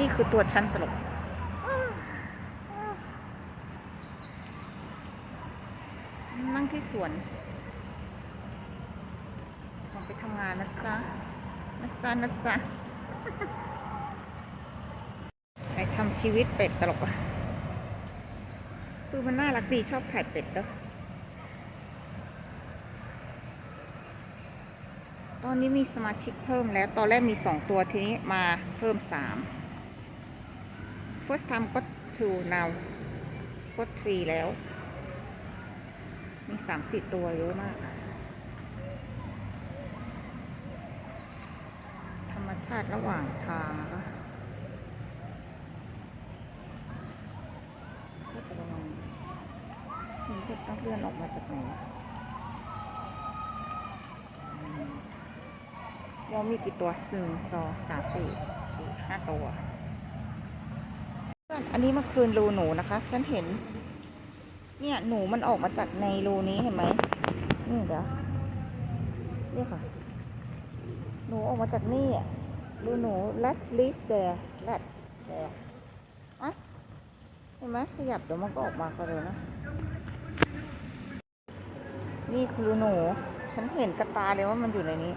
นี่คือตัวฉันตลกนั่งที่สวนก่อนไปทำงานนะจ๊ะ นะจ๊ะ นะจ๊ะใครทำชีวิตเป็ดตลกอะ คือมันน่ารักดีชอบถ่ายเป็ดเด้อตอนนี้มีสมาชิกเพิ่มแล้ว ตอนแรกมีสองตัวทีนี้มาเพิ่มสาม first time got to now got three แล้ว มีสามสี่ตัวเยอะมาก ธรรมชาติระหว่างทางนะคะก็จะระวังนี่ก็ต้องเลื่อนออกมาจากไหนว่ามีกี่ตัวหนึ่งสองสามสี่สี่ห้าตัว อนอันนี้เมื่อคืนรูหนูนะคะ ฉันเห็น เนี่ยหนูมันออกมาจากในรูนี้เห็นไหมนี่เดี๋ยวนี่ค่ะ หนูออกมาจากนี่อะดูหนู let live there let there อะเห็นไหมขยับเดี๋ยวมันก็ออกมาก็เลยนะ นี่คือรูหนู ฉันเห็นกระตาเลยว่ามันอยู่ในนี้